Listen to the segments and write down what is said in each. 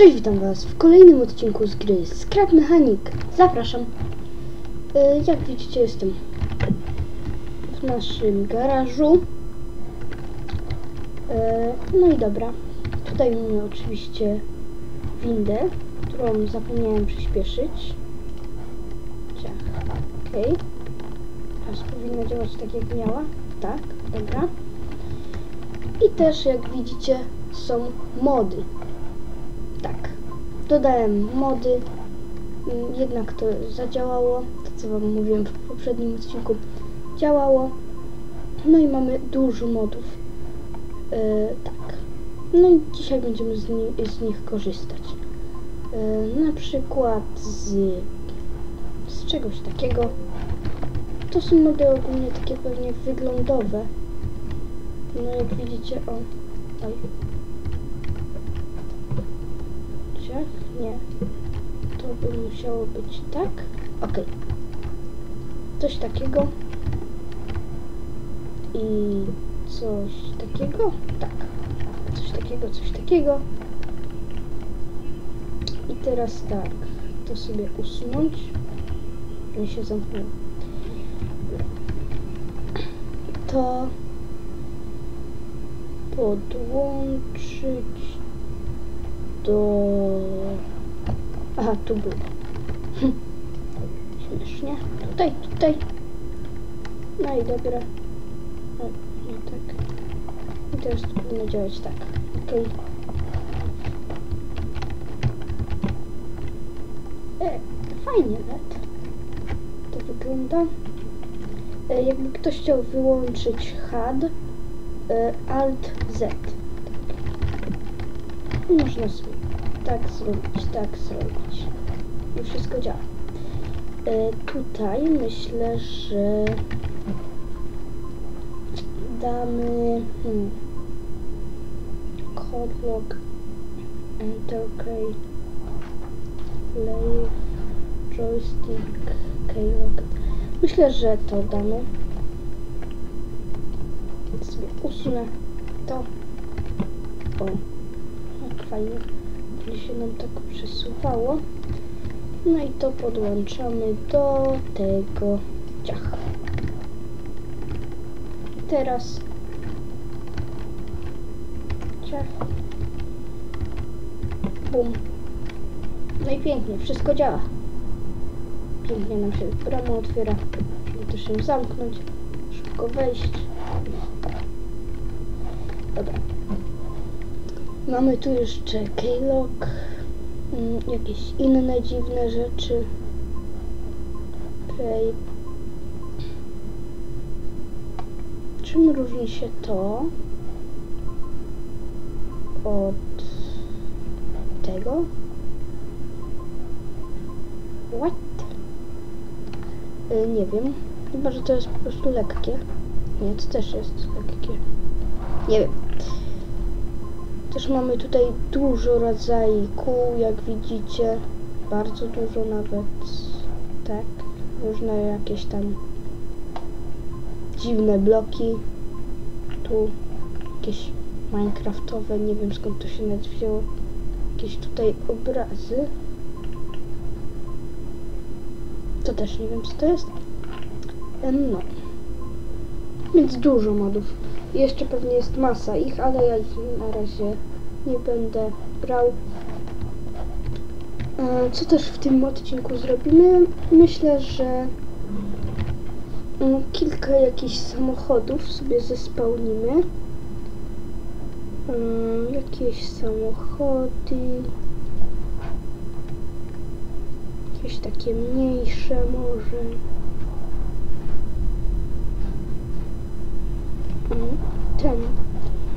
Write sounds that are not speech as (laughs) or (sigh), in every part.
Cześć, witam was w kolejnym odcinku z gry Scrap Mechanic. Zapraszam. E, jak widzicie, jestem w naszym garażu. E, no i dobra. Tutaj mamy oczywiście windę, którą zapomniałem przyspieszyć. Ciach. Okej. Aż powinna działać tak jak miała. Tak, dobra. I też jak widzicie są mody. Dodałem mody, mm, jednak to zadziałało, to co wam mówiłem w poprzednim odcinku, działało. No i mamy dużo modów. Yy, tak. No i dzisiaj będziemy z, ni z nich korzystać. Yy, na przykład z, z czegoś takiego. To są mody ogólnie takie pewnie wyglądowe. No jak widzicie, o. Oj. Ciach? Nie. To by musiało być tak. Ok. Coś takiego. I coś takiego. Tak. Coś takiego, coś takiego. I teraz tak. To sobie usunąć. I się zamknęło. To podłączyć do... Aha, tu było. Hm. (laughs) Śmiesznie. Tutaj, tutaj. No i dobra. O, nie tak. I teraz powinno działać tak. Okej. E, fajnie nawet. To wygląda. E, jakby ktoś chciał wyłączyć HUD, e, Alt Z. Można sobie tak zrobić, tak zrobić. I wszystko działa. E, tutaj myślę, że damy hmm, Codlock Entercade Play Joystick Keylog. Myślę, że to damy. Sobie usunę to. O fajnie się nam tak przesuwało. No i to podłączamy do tego ciach. Teraz ciach. Bum. No i pięknie, wszystko działa. Pięknie nam się brama otwiera, żeby też ją zamknąć, szybko wejść. Dobra. Mamy tu jeszcze Keylog, mm, jakieś inne dziwne rzeczy. Play. Czym różni się to od tego? What? Y, nie wiem. Chyba, że to jest po prostu lekkie. Nie, to też jest lekkie. Nie wiem. Też mamy tutaj dużo rodzajów kół, jak widzicie. Bardzo dużo nawet. Tak. Różne jakieś tam dziwne bloki. Tu jakieś minecraftowe, nie wiem skąd to się nawet wzięło. Jakieś tutaj obrazy. To też nie wiem co to jest. No. Więc dużo modów. Jeszcze pewnie jest masa ich, ale ja na razie nie będę brał. Co też w tym odcinku zrobimy? Myślę, że mm, kilka jakichś samochodów sobie zespełnimy. E, jakieś samochody. Jakieś takie mniejsze może. ten.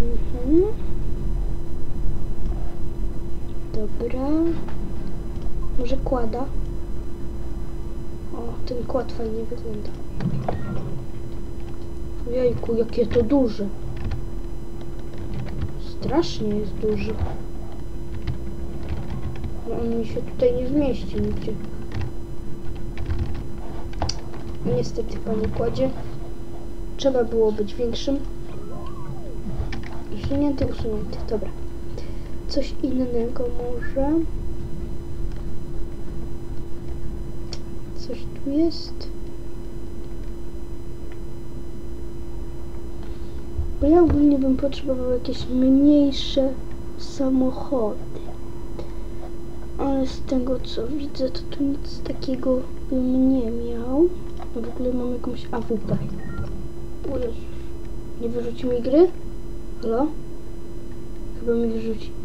Mhm. Dobra. Może kłada. O, ten kład fajnie wygląda. Jejku, jakie to duże. Strasznie jest duży. No on mi się tutaj nie zmieści nigdzie. Niestety, panie kładzie. Trzeba było być większym. Usunięty, usunięty. Dobra. Coś innego może. Coś tu jest. Bo ja ogólnie bym potrzebował jakieś mniejsze samochody. Ale z tego co widzę, to tu nic takiego bym nie miał. A w ogóle mam jakąś AWP. O Jezus. Nie wyrzuci mi gry? Halo? Chyba mi wyrzuci.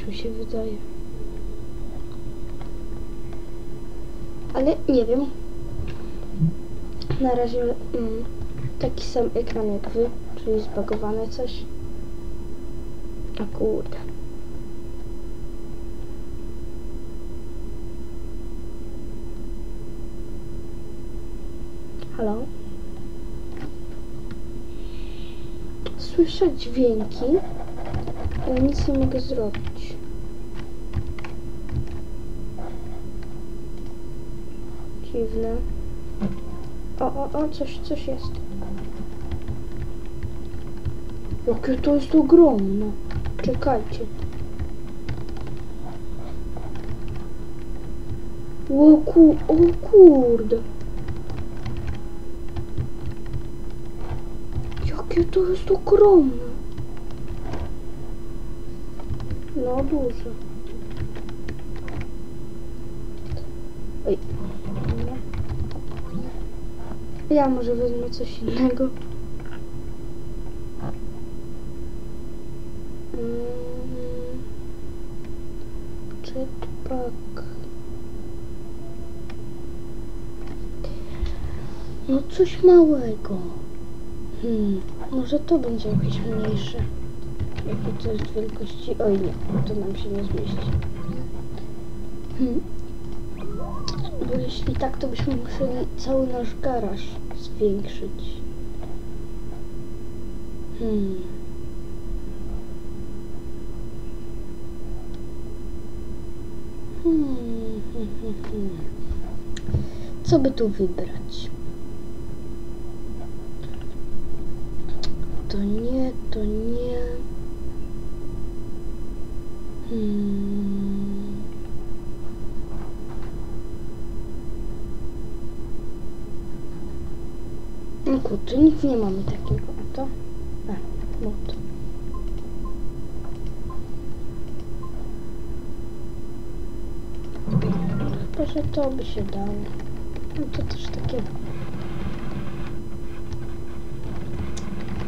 Coś mi się wydaje. Ale nie wiem. Na razie mm, taki sam ekran jak wy, czyli zbagowane coś. A kurde. Halo? Słyszę dźwięki, ale nic nie mogę zrobić. Dziwne. O, o, o, coś, coś jest. Jakie to jest ogromne. Czekajcie. O, ku, o kurde. Jakie to jest ogromne. No duże. Oj. Nie. Ja może wezmę coś innego. Mm. Jetpack. No coś małego. Hmm, może to będzie jakieś mniejsze. To jest wielkości? Oj nie, to nam się nie zmieści. Hmm. Bo jeśli tak, to byśmy musieli cały nasz garaż zwiększyć. Hmm. Hmm, hmm, hmm, hmm. Co by tu wybrać? To nie, to nie. No kurczę, nic nie mamy takiego. A to? A, mod. Chyba, że to by się dało. No to też takie...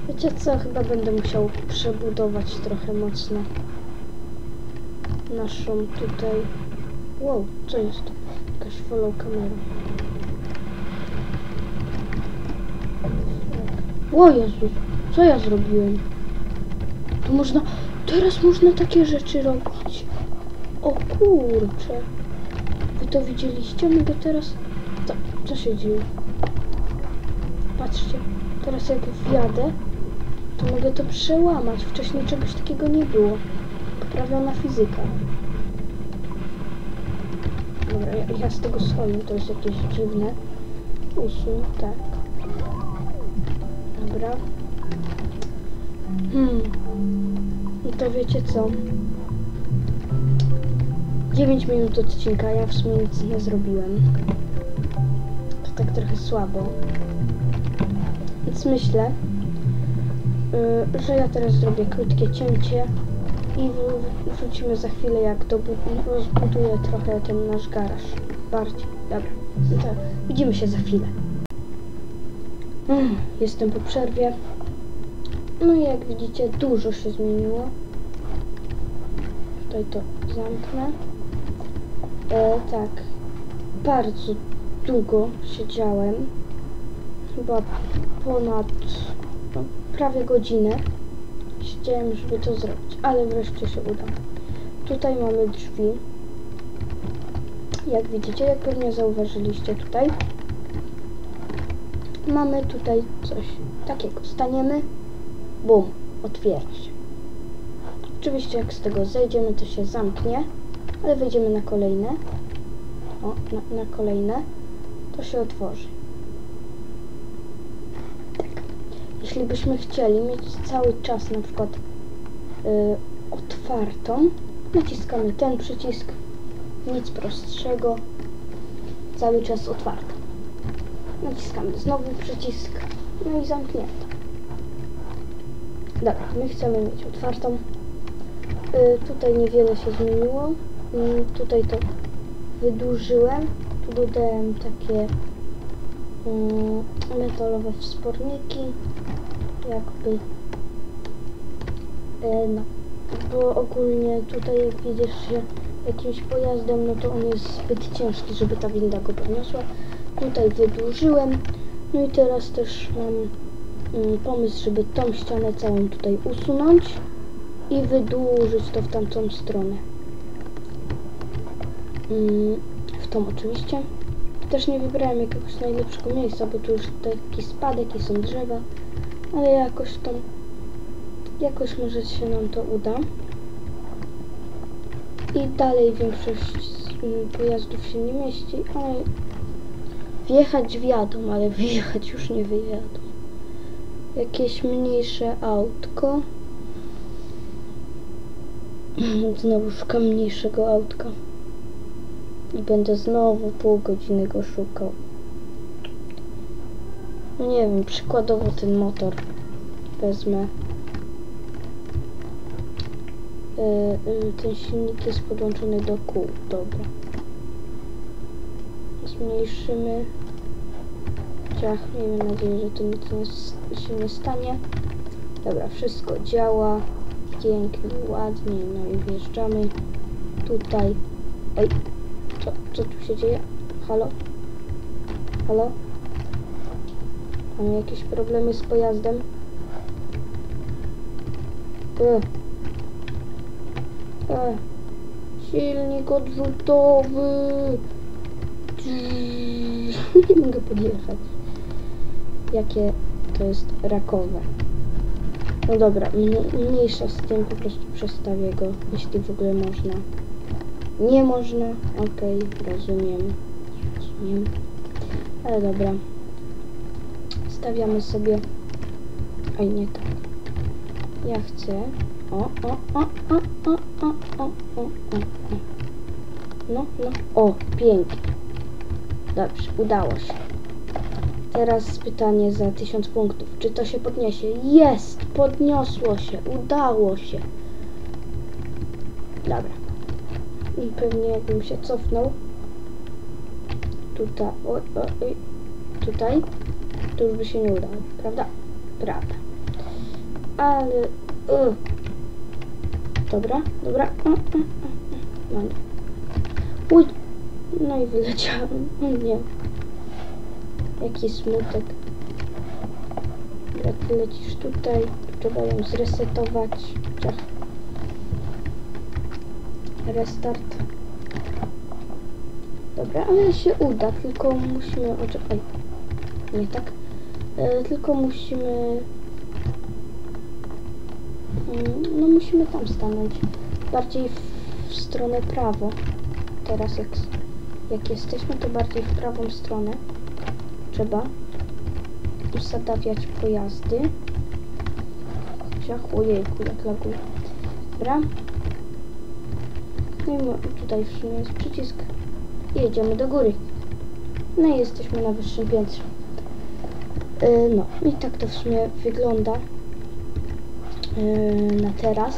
Wiecie co? Chyba będę musiał przebudować trochę mocno naszą tutaj... Wow, co jest? Jakaś follow kamera. O Jezus, co ja zrobiłem? Tu można... Teraz można takie rzeczy robić. O kurcze. Wy to widzieliście? Mogę teraz... Co, co się dzieje? Patrzcie. Teraz jak wjadę, to mogę to przełamać. Wcześniej czegoś takiego nie było. Poprawiona fizyka. Dobra, ja, ja z tego schodzę, to jest jakieś dziwne. Usuń, tak. Dobra. Hmm. No to wiecie co? 9 minut odcinka, ja w sumie nic nie zrobiłem. To tak trochę słabo. Więc myślę, yy, że ja teraz zrobię krótkie cięcie i wr- wrócimy za chwilę, jak dobu- rozbuduję trochę ten nasz garaż. Bardziej. Dobra. No to widzimy się za chwilę. Mm, Jestem po przerwie. No i jak widzicie, dużo się zmieniło. Tutaj to zamknę. E, tak. Bardzo długo siedziałem. Chyba ponad no, prawie godzinę. Siedziałem, żeby to zrobić, ale wreszcie się uda. Tutaj mamy drzwi. Jak widzicie, jak pewnie zauważyliście tutaj, mamy tutaj coś takiego. Staniemy, bum, otwiera się. Oczywiście jak z tego zejdziemy, to się zamknie, ale wejdziemy na kolejne. O, na, na kolejne. To się otworzy. Tak. Jeśli byśmy chcieli mieć cały czas na przykład otwartą. Naciskamy ten przycisk, nic prostszego, cały czas otwarta. Naciskamy znowu przycisk, no i zamknięta. Dobra, my chcemy mieć otwartą. Y, tutaj niewiele się zmieniło. Y, tutaj to wydłużyłem. Tu dodałem takie y, metalowe wsporniki. Jakby. Y, no. Bo ogólnie tutaj jak widzisz się jakimś pojazdem, no to on jest zbyt ciężki, żeby ta winda go podniosła. Tutaj wydłużyłem. No i teraz też mam mm, pomysł, żeby tą ścianę całą tutaj usunąć i wydłużyć to w tamtą stronę. Mm, w tą oczywiście. Też nie wybrałem jakiegoś najlepszego miejsca, bo tu już taki spadek i są drzewa, ale jakoś to jakoś może się nam to uda. I dalej większość mm, pojazdów się nie mieści, ale wjechać wjadą, ale wyjechać już nie wyjadą. Jakieś mniejsze autko. (clears throat) Znowu szukam mniejszego autka. I będę znowu pół godziny go szukał. No nie wiem, przykładowo ten motor wezmę. Yy, yy, ten silnik jest podłączony do kół, dobra. Zmniejszymy. Ciach, miejmy nadzieję, że to nic się nie stanie. Dobra, wszystko działa. Pięknie, ładnie, no i wjeżdżamy tutaj. Ej, co, co tu się dzieje? Halo? Halo? Mamy jakieś problemy z pojazdem? E. E. Silnik odrzutowy. Nie (laughs) mogę podjechać. Jakie to jest rakowe. No dobra, mniejsza z tym, po prostu przestawię go, jeśli w ogóle można. Nie można, okej, okay, rozumiem, rozumiem. Ale dobra. Stawiamy sobie... Oj, nie tak. Ja chcę... O, o, o, o, o, o, o, o, o. No, no, o, pięknie. Dobrze, udało się. Teraz pytanie za 1000 punktów. Czy to się podniesie? Jest! Podniosło się! Udało się! Dobra. I pewnie jakbym się cofnął tutaj, oj, oj, tutaj, to już by się nie udało, prawda? Prawda. Ale, uh. dobra, dobra, uh, uh, uh, uh. Uj, no i wyleciałem, nie. Jaki smutek. Jak lecisz tutaj, trzeba ją zresetować. Ciach. Restart. Dobra, ale się uda, tylko musimy... Oczekaj. Nie tak. E, tylko musimy... Mm, no musimy tam stanąć. Bardziej w, w stronę prawo. Teraz jak, jak jesteśmy, to bardziej w prawą stronę trzeba usadawiać pojazdy. Ojejku, jak laguje. Dobra. No i tutaj w sumie jest przycisk. I jedziemy do góry. No i jesteśmy na wyższym piętrze. Yy, no i tak to w sumie wygląda yy, na teraz.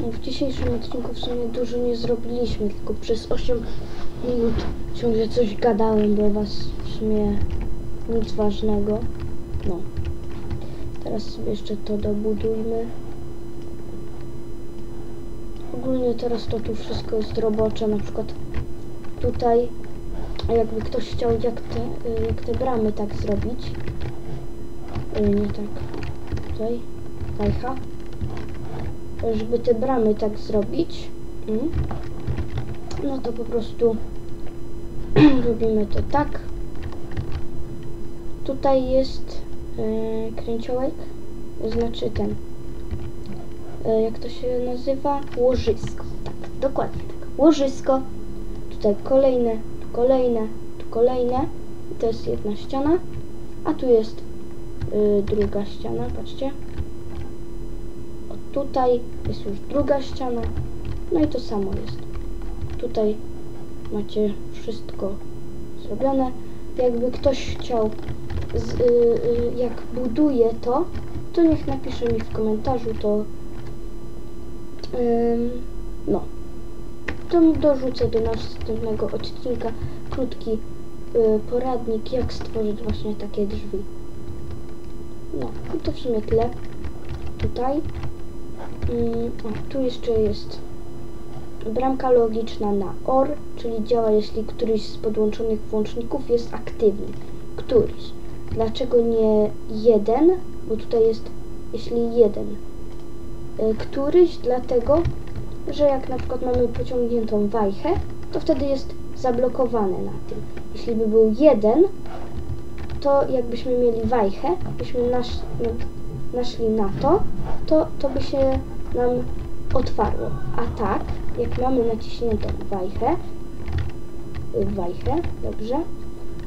No, w dzisiejszym odcinku w sumie dużo nie zrobiliśmy, tylko przez 8 minut ciągle coś gadałem do was, w sumie nic ważnego. No. Teraz sobie jeszcze to dobudujmy. Ogólnie teraz to tu wszystko jest robocze, na przykład tutaj, jakby ktoś chciał jak te, jak te bramy tak zrobić, nie tak, tutaj, fajcha, żeby te bramy tak zrobić, mm, no to po prostu (clears throat) robimy to tak. Tutaj jest yy, kręciołek, znaczy ten, jak to się nazywa? Łożysko. Tak, dokładnie tak. Łożysko. Tutaj kolejne, tu kolejne, tu kolejne. I to jest jedna ściana, a tu jest yy, druga ściana, patrzcie. Tutaj jest już druga ściana. No i to samo jest. Tutaj macie wszystko zrobione. Jakby ktoś chciał, z, y, y, jak buduje to, to niech napisze mi w komentarzu, to no. To dorzucę do następnego odcinka krótki y, poradnik, jak stworzyć właśnie takie drzwi. No, to w sumie tyle. Tutaj. O, tu jeszcze jest bramka logiczna na OR, czyli działa jeśli któryś z podłączonych włączników jest aktywny. Któryś. Dlaczego nie jeden? Bo tutaj jest jeśli jeden. Y, Któryś dlatego, że jak na przykład mamy pociągniętą wajchę, to wtedy jest zablokowane na tym. Jeśli by był jeden, to jakbyśmy mieli wajchę, byśmy nasz, na- naszli na to, to, to by się nam otwarło. A tak, jak mamy naciśniętą wajchę, y, wajchę, dobrze,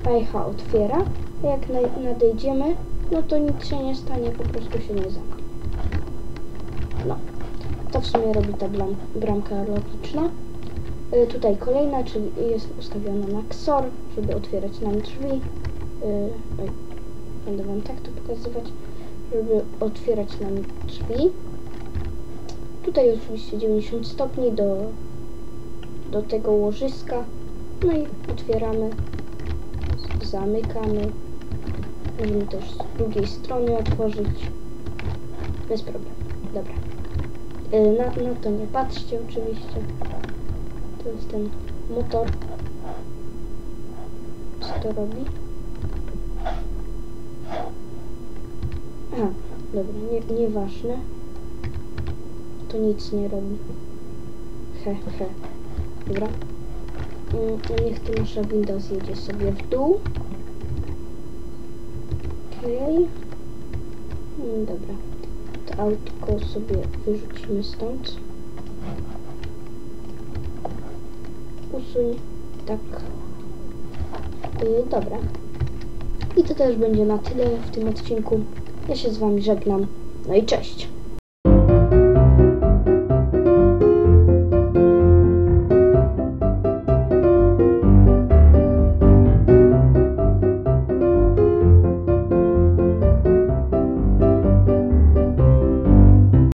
wajcha otwiera, a jak na, nadejdziemy, no to nic się nie stanie, po prostu się nie zamknie. To w sumie robi ta bram, bramka logiczna. Y, tutaj kolejna, czyli jest ustawiona na XOR, żeby otwierać nam drzwi. Y, będę Wam tak to pokazywać, żeby otwierać nam drzwi. Tutaj oczywiście 90 stopni do, do tego łożyska. No i otwieramy, zamykamy. Możemy też z drugiej strony otworzyć. Bez problemu. Dobra. Y, Na, na to nie patrzcie oczywiście. To jest ten motor. Co to robi? Aha, dobra, nie, nieważne. To nic nie robi. He, he. Dobra. Mm, Niech tu nasza winda zjedzie sobie w dół. Okej. Mm, Dobra. Autko sobie wyrzucimy stąd. Usuń. Tak. Y, dobra. I to też będzie na tyle w tym odcinku. Ja się z Wami żegnam. No i cześć.